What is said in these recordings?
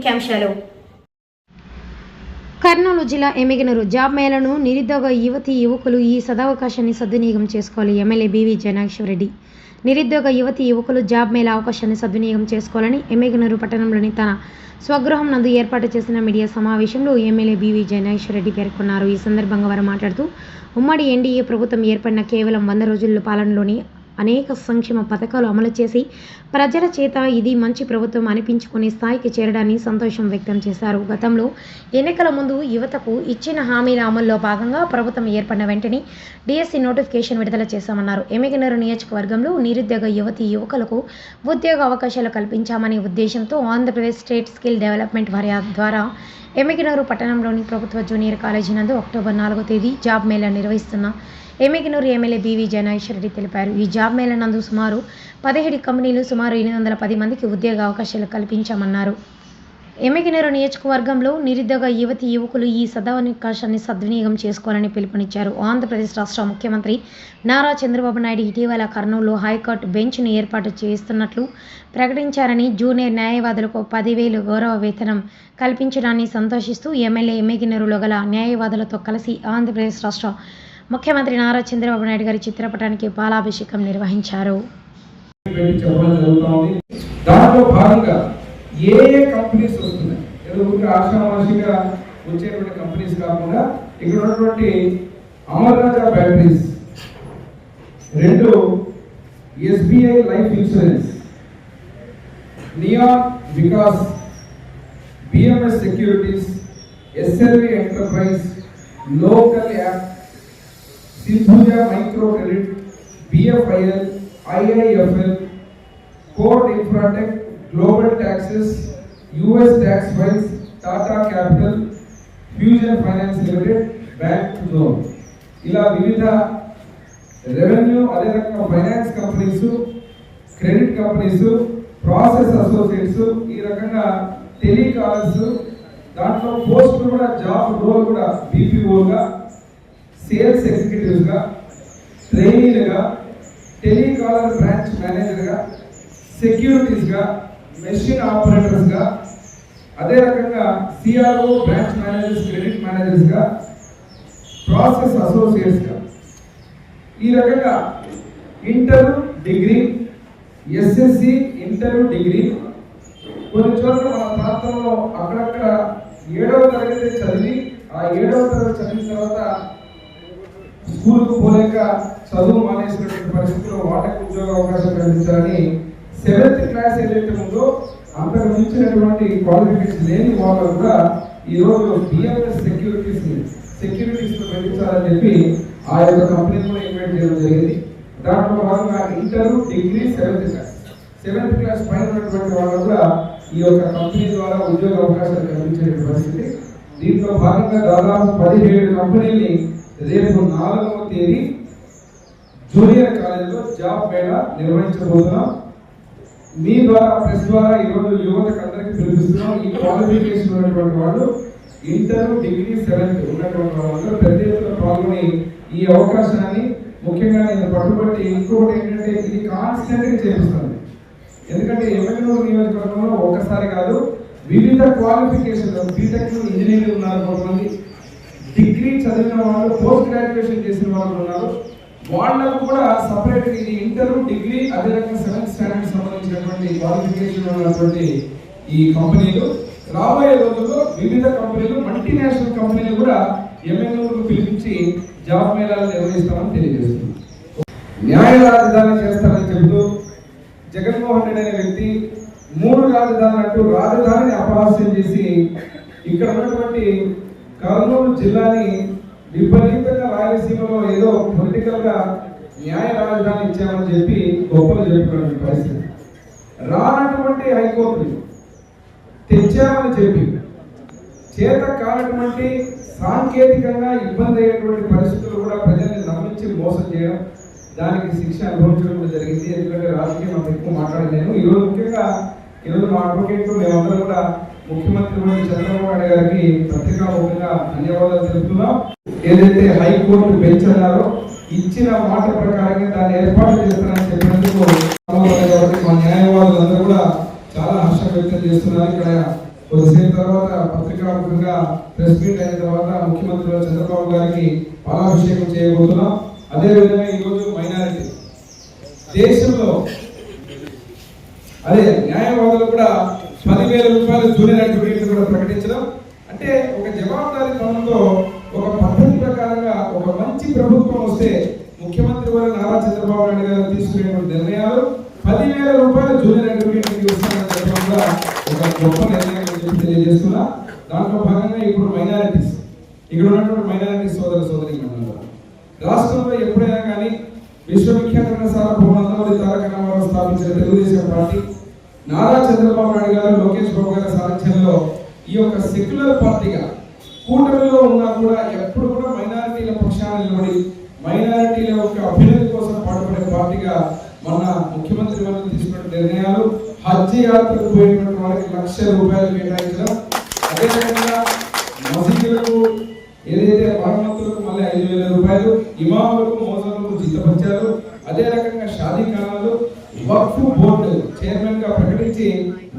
ముఖ్యాంశాలు. కర్నూలు జిల్లా ఎమ్మిగనూరు జాబ్ మేళను నిరుద్యోగ యువతి యువకులు ఈ సదావకాశాన్ని సద్వినియోగం చేసుకోవాలి. ఎమ్మెల్యే బీవీ జనాక్షరెడ్డి నిరుద్యోగ యువతి యువకులు జాబ్ మేళ అవకాశాన్ని సద్వినియోగం చేసుకోవాలని ఎమ్మెగనూరు పట్టణంలోని తన స్వగృహం నందు ఏర్పాటు చేసిన మీడియా సమావేశంలో ఎమ్మెల్యే బీవీ జనాశ్వరరెడ్డి పేర్కొన్నారు. ఈ సందర్భంగా వారు మాట్లాడుతూ ఉమ్మడి ఎన్డీఏ ప్రభుత్వం ఏర్పడిన కేవలం వంద రోజుల పాలనలోని అనేక సంక్షేమ పథకాలు అమలు చేసి ప్రజల చేత ఇది మంచి ప్రభుత్వం అనిపించుకునే స్థాయికి చేరడాన్ని సంతోషం వ్యక్తం చేశారు. గతంలో ఎన్నికల ముందు యువతకు ఇచ్చిన హామీల అమల్లో భాగంగా ప్రభుత్వం ఏర్పడిన వెంటనే డిఎస్సి నోటిఫికేషన్ విడుదల చేశామన్నారు. ఎమ్మిగనూరు నియోజకవర్గంలో నిరుద్యోగ యువతి యువకులకు ఉద్యోగ అవకాశాలు కల్పించామనే ఉద్దేశంతో ఆంధ్రప్రదేశ్ స్టేట్ స్కిల్ డెవలప్మెంట్ వారి ద్వారా ఎమ్మిగనూరు పట్టణంలోని ప్రభుత్వ జూనియర్ కాలేజీ నందు అక్టోబర్ నాలుగో తేదీ జాబ్ మేళా నిర్వహిస్తున్న ఎమ్మిగనూరు ఎమ్మెల్యే బీవీ జనాయేశ్వర రెడ్డి తెలిపారు. ఈ జాబ్ మేళ నందు సుమారు పదిహేడు కంపెనీలు సుమారు ఎనిమిది వందల పది మందికి ఉద్యోగ అవకాశాలు కల్పించామన్నారు. ఎమ్మెకినూరు నియోజకవర్గంలో నిరుద్యోగ యువతి యువకులు ఈ సదవకాశాన్ని సద్వినియోగం చేసుకోవాలని పిలుపునిచ్చారు. ఆంధ్రప్రదేశ్ రాష్ట్ర ముఖ్యమంత్రి నారా చంద్రబాబు నాయుడు ఇటీవల కర్నూలు హైకోర్టు బెంచ్ను ఏర్పాటు చేస్తున్నట్లు ప్రకటించారని జూనియర్ న్యాయవాదులకు పదివేలు గౌరవ వేతనం కల్పించడాన్ని సంతోషిస్తూ ఎమ్మెల్యే ఎమ్మిగనూరులో గల న్యాయవాదులతో కలిసి ఆంధ్రప్రదేశ్ రాష్ట్ర ముఖ్యమంత్రి నారా చంద్రబాబు నాయుడు గారి చిత్రపటానికి బాలాభిషేకం నిర్వహించారు. దాంట్లో భాగంగా ఏ ఏ కంపెనీస్ వస్తున్నాయి? ఏదో ఊరికి ఆశామాషిగా వచ్చేటువంటి కంపెనీస్ కాకుండా ఇక్కడ ఉన్నటువంటి అమర్నాథ బ్యాటరీస్ రెండు SBI life insurance neon Vikas BMS securities SLV enterprise local app Sindhuja micro credit BFIL IIFL code infratech global taxes US tax files Tata capital fusion finance limited bank loan ఇలా వివిధ revenue అదే రకంగా finance companies credit companies process associates ఈ రకంగా telecallers దాంట్లో post కూడా job role కూడా బీపీఓగా సేల్స్ ఎగ్జిక్యూటివ్స్గా ట్రైనీలుగా టెలికాలర్ బ్రాంచ్ మేనేజర్గా సెక్యూరిటీస్గా మెషిన్ ఆపరేటర్స్గా అదే రకంగా సిఆర్ఓ బ్రాంచ్ మేనేజర్స్ క్రెడిట్ మేనేజర్స్గా ప్రాసెస్ అసోసియేట్స్గా. ఈ రకంగా inter degree SSC inter degree కొన్ని చోట్ల మన ప్రాంతంలో అక్కడక్కడ ఏడవ తరగతి చదివి ఆ ఏడవ తరగతి చదివిన తర్వాత స్కూల్కు పోలేక చదువు మానేసినటువంటి పరిస్థితుల్లో వాళ్ళకి ఉద్యోగ అవకాశం కల్పించాలని సెవెంత్ క్లాస్ ఏదైతే ఉందో అంతకు మించినటువంటి క్వాలిఫికేషన్ లేని వాళ్ళు కూడా ఈ బిఎంఎస్ సెక్యూరిటీస్ సెక్యూరిటీస్ పెంచాలని చెప్పి ఆ యొక్క కంపెనీ కూడా ఇన్వైట్ చేయడం జరిగింది. దాంట్లో భాగంగా inter degree seventh class seventh class పైన ఉన్నటువంటి వాళ్ళు కూడా ఈ యొక్క కంపెనీ ద్వారా ఉద్యోగ అవకాశాలు కల్పించే పరిస్థితి. దీంట్లో భాగంగా దాదాపు పదిహేడు కంపెనీని రేపు నాలుగవ తేదీ జూనియర్ కాలేజీలో జాబ్ మేళా నిర్వహించబోతున్నాం. మీ ద్వారా ప్రెస్ ద్వారా ఈరోజు యువతకు అందరికీ పిలిపిస్తున్నాం. ఈ క్వాలిఫికేషన్ ఉన్నటువంటి వాళ్ళు ఇంటర్ డిగ్రీ సెవెంత్ ఉన్నటువంటి వాళ్ళందరూ పెద్ద ఎత్తున పాల్గొని ఈ అవకాశాన్ని ముఖ్యంగా నేను పట్టుబట్టి ఇంకొకటి ఏంటంటే ఇది కాన్స్టెంట్గా చేపిస్తాను ఎందుకంటే ఎమ్మెల్యేలు నియోజకవర్గంలో ఒకసారి కాదు వివిధ క్వాలిఫికేషన్ బీటెక్ ఇంజనీరింగ్ ఉన్నారు కొంతమంది. డిగ్రీ చదివిన వాళ్ళు పోస్ట్ గ్రాడ్యుయేషన్ చేసిన వాళ్ళు ఉన్నారు. వాళ్ళకు కూడా సపరేట్ ఇది ఇంటర్ డిగ్రీ అదే రకంగా సెవెంత్ స్టాండర్డ్ సంబంధించినటువంటి క్వాలిఫికేషన్ ఉన్నటువంటి ఈ కంపెనీలు. రాబోయే రోజుల్లో వివిధ కంపెనీలు మల్టీనేషనల్ కంపెనీలు కూడా ఎంఎన్ఓకు పిలిపించి జాబ్ మేళాలు నిర్వహిస్తామని తెలియజేస్తుంది. న్యాయ రాజధాని చేస్తారని చెబుతూ జగన్మోహన్ రెడ్డి అనే వ్యక్తి మూడు రాజధానులు అంటూ రాజధానిని అపహాస్యం చేసి ఇక్కడ ఉన్నటువంటి కర్నూలు జిల్లాని విపరీతంగా రాయలసీమలో ఏదో పొలిటికల్గా న్యాయ రాజధాని ఇచ్చామని చెప్పి గొప్పలు చెప్పుకున్న పరిస్థితి. రానటువంటి హైకోర్టు తెచ్చామని చెప్పి చేత కానటువంటి సాంకేతికంగా ఇబ్బంది అయ్యేటువంటి పరిస్థితులు కూడా ప్రజల్ని నమ్మించి మోసం చేయడం దానికి శిక్ష అనుభవించడం జరిగింది. ఎందుకంటే రాజకీయం ఎక్కువ మాట్లాడలేను ఈరోజు ముఖ్యంగా ఈరోజు మా అడ్వకేట్లు మేమందరం కూడా ముఖ్యమంత్రి చంద్రబాబు నాయుడు గారికి పత్రికాముఖంగా ధన్యవాదాలు తెలుపుతున్నాం. ఏదైతే హైకోర్టు బెంచ్ అన్నారో ఇచ్చిన మాట ప్రకారంగా దాన్ని ఏర్పాటు చేస్తానని చెప్పినందుకు మా న్యాయవాదులందరూ కూడా చాలా హర్షం వ్యక్తం చేస్తున్నారు. ఇక్కడ కొద్దిసేపు తర్వాత పత్రికాముఖంగా ప్రెస్ మీట్ అయిన తర్వాత ముఖ్యమంత్రి చంద్రబాబు గారికి పాలాభిషేకం చేయబోతున్నాం. అదేవిధంగా ఈరోజు మైనారిటీ. దేశంలో అదే న్యాయవాదులు కూడా పదివేల రూపాయలు జూనియర్ అడ్వకేట్ కూడా ప్రకటించడం. అంటే ఒక జవాబుదారీ తనంతో ఒక పద్ధతి ప్రకారంగా ఒక మంచి ప్రభుత్వం వస్తే ముఖ్యమంత్రి వారు నారా చంద్రబాబు నాయుడు గారు తీసుకునేటువంటి నిర్ణయాలు పదివేల రూపాయలు జూనియర్ అడ్వకేట్ ఇస్తానని చెప్పడం ఒక గొప్ప నిర్ణయం చెప్పి తెలియజేస్తున్నా. దాంట్లో భాగంగా ఇప్పుడు మైనారిటీస్ ఇక్కడ ఉన్నటువంటి మైనారిటీ సోదర సోదరి రాష్ట్రంలో ఎప్పుడైనా కానీ విశ్వవిఖ్యాతమైన సార్వభౌమ నందమూరి తారక రామారావు స్థాపించిన తెలుగుదేశం పార్టీ నారా చంద్రబాబు నాయుడు గారు లోకేష్ బాబు గారి సారథ్యంలో ఈ యొక్క సెక్యులర్ పార్టీగా కూటమిలో ఉన్నా కూడా ఎప్పుడు కూడా మైనారిటీల పక్షాన నిలబడి మైనారిటీల యొక్క అభ్యున్నతి కోసం పాటుపడే పార్టీగా మన ముఖ్యమంత్రి వారు తీసుకున్న నిర్ణయాలు హజ్ యాత్రకు పోయినటువంటి వారికి లక్ష రూపాయలు కేటాయించడం అదేవిధంగా మసీదులకు ఏదైతే మరమ్మతులకు మళ్ళీ ఐదు వేల రూపాయలు ఇమాములకు మోసాలకు జీతపరిచారు అదే రకంగా షాదీ కాలంలో వక్ఫ్ బోర్డు చైర్మన్గా ప్రకటించి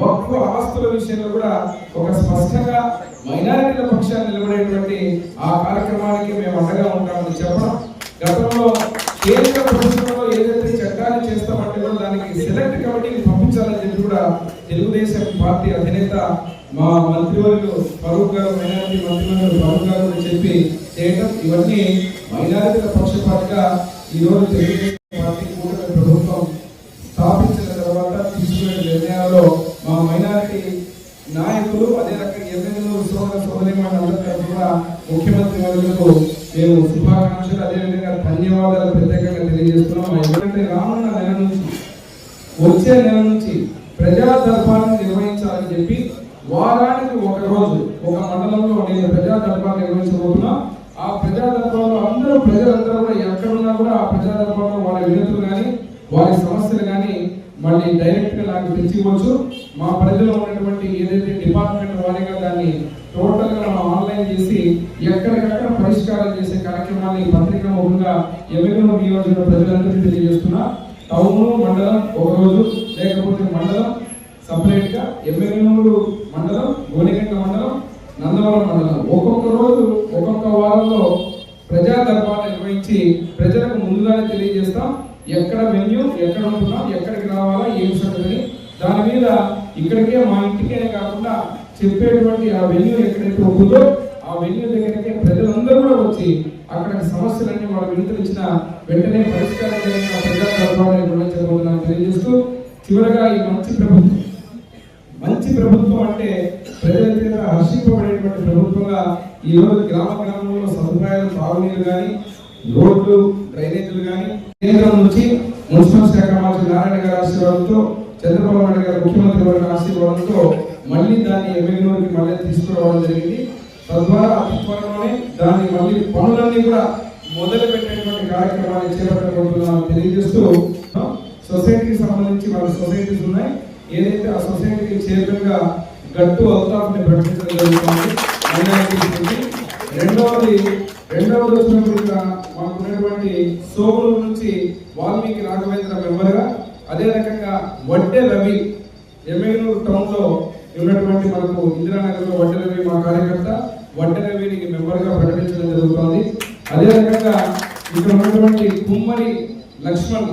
వక్ఫ్ ఆస్తుల విషయంలో కూడా ఒక స్పష్టంగా మైనారిటీల పక్షాన్ని నిలబడేటువంటి ఆ కార్యక్రమానికి మేము అండగా ఉంటామని చెప్పడం. గతంలో కేంద్ర ప్రభుత్వంలో ఏదైతే చట్టాలు చేస్తామంటే కూడా దానికి సెలెక్ట్ కమిటీని పంపించాలని చెప్పి కూడా తెలుగుదేశం పార్టీ అధినేత మా మంత్రివర్యులు ఫరూక్ గారు మైనారిటీ మంత్రివర్యులు ఫరూక్ గారు అని చెప్పి చేయడం ఇవన్నీ మైనారిటీల పక్షపాతిగా ఈరోజు తెలుగుదేశం నిర్ణయాల్లో మా మైనారిటీ నాయకులు అదే రకంగా ఎమ్మెల్యేలు సోదర సోదరి కూడా ముఖ్యమంత్రి వర్యులకు మేము శుభాకాంక్షలు. అదేవిధంగా ధన్యవాదాలు ప్రత్యేకంగా తెలియజేస్తున్నాం. ఎందుకంటే రానున్న నెల నుంచి వచ్చే నెల నుంచి ప్రజా దర్బార్ను నిర్వహించాలని చెప్పి వారానికి ఒక రోజు ఒక మండలంలో నేను ప్రజా దర్బార్ నిర్వహించబోతున్నా. ఆ ప్రజా దర్బార్లో అందరూ ప్రజలందరూ కూడా ఎక్కడున్నా కూడా ఆ ప్రజా దర్బార్లో వారి వినతులు కానీ వారి సమస్యలు కానీ మళ్ళీ డైరెక్ట్గా నాకు తెచ్చివచ్చు మా ప్రజల్లో ఉన్నటువంటి ఏదైతే డిపార్ట్మెంట్ వారిగా దాన్ని టోటల్గా మనం ఆన్లైన్ చేసి ఎక్కడికక్కడ పరిష్కారం చేసే కార్యక్రమాన్ని పత్రికా ముఖంగా ఎమ్మెల్యే నియోజక ప్రజలందరికీ తెలియజేస్తున్నా. టౌన్ మండలం ఒక రోజు లేకపోతే మండలం సపరేట్గా మండలం గోనిగంట మండలం నందవరం మండలం. ఒక్కొక్క రోజు ఒక్కొక్క వారంలో ప్రజా దర్బార్ నిర్వహించి ప్రజలకు ముందుగానే తెలియజేస్తాం. ఎక్కడ వెన్యూ ఎక్కడ ఉంటున్నాం ఎక్కడికి రావాలా ఏం సంగతి? దాని మీద ఇక్కడికే మా ఇంటికే కాకుండా చెప్పేటువంటి ఆ వెన్యూ ఎక్కడైతే ఉంటుందో ఆ వెన్యూ దగ్గరికి ప్రజలందరూ కూడా వచ్చి అక్కడ సమస్యలన్నీ వాళ్ళు విడుదల వెంటనే పరిష్కారం జరిగిన ప్రజా దర్బార్ నిర్వహించబోతున్నాను తెలియజేస్తూ చివరగా ఈ మంచి ప్రభుత్వం. మంచి ప్రభుత్వం అంటే ప్రజల చేత హర్షింపబడేటువంటి ప్రభుత్వంగా ఈ రోజు గ్రామ గ్రామంలో సదుపాయాలు తాగునీరు కానీ రోడ్లు డ్రైనేజీలు కానీ కేంద్రం నుంచి మున్సిపల్ శాఖ మంత్రి నారాయణ గారి ఆశీర్వాదంతో చంద్రబాబు నాయుడు గారు ముఖ్యమంత్రి వారి ఆశీర్వాదంతో మళ్ళీ దాన్ని ఎమ్మెల్యేలోకి మళ్ళీ తీసుకురావడం జరిగింది. తద్వారా అతి త్వరలోనే దాన్ని మళ్ళీ పనులన్నీ కూడా మొదలు పెట్టేటువంటి కార్యక్రమాన్ని చేపట్టబోతున్నామని తెలియజేస్తూ సొసైటీకి సంబంధించి వాళ్ళ సొసైటీస్ ఉన్నాయి. ఏదైతే ఆ సొసైటీకి చైర్మన్ గట్టు అల్తాఫ్ ప్రకటించడం జరుగుతుంది రెండవది రెండవది వచ్చినప్పుడు ఇక్కడ మాకు ఉన్నటువంటి నుంచి వాల్మీకి రాఘవేంద్ర మెంబర్గా అదే రకంగా వడ్డే రవి ఎమ్మెగనూరు టౌన్లో ఉన్నటువంటి మనకు ఇందిరానగర్లో వడ్డే రవి మా కార్యకర్త. వడ్డే రవిని మెంబర్గా ప్రకటించడం జరుగుతుంది? అదే రకంగా ఇక్కడ ఉన్నటువంటి కుమ్మరి లక్ష్మణ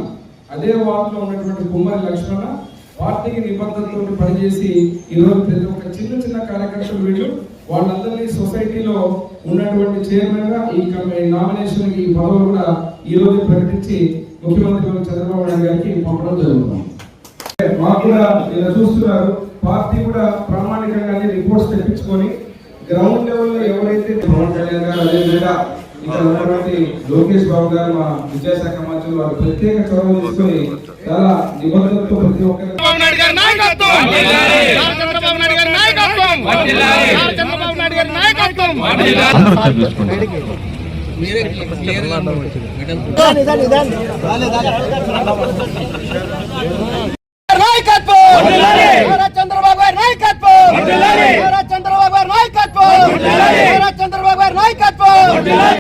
అదే వార్డులో ఉన్నటువంటి కుమ్మరి లక్ష్మణ పార్టీకి నిబంధనలతో పనిచేసి ఈ రోజు ప్రతి ఒక్క చిన్న చిన్న కార్యకర్తలు వీళ్ళు వాళ్ళందరినీ సొసైటీలో ఉన్నటువంటి చైర్మన్గా ఈ నామినేషన్ ఈ పదవులు కూడా ఈ రోజు ప్రకటించి ముఖ్యమంత్రి చంద్రబాబు నాయుడు గారికి పంపడం జరుగుతుంది. మాకు కూడా ఇలా చూస్తున్నారు. పార్టీ కూడా ప్రామాణికంగా రిపోర్ట్స్ తెప్పించుకొని గ్రౌండ్ లెవెల్లో ఎవరైతే పవన్ కళ్యాణ్ గారు అదేవిధంగా ఇక్కడ ఉన్నటువంటి లోకేష్ బాబు గారు మా విద్యాశాఖ మంత్రులు వారు ప్రత్యేక చొరవ తీసుకొని చాలా నిబంధనలతో ప్రతి ఒక్కరి నాయకత్వం నారా చంద్రబాబు గారి నాయకత్వం! చంద్రబాబు గారి నాయకత్వం! చంద్రబాబు గారి నాయకత్వం!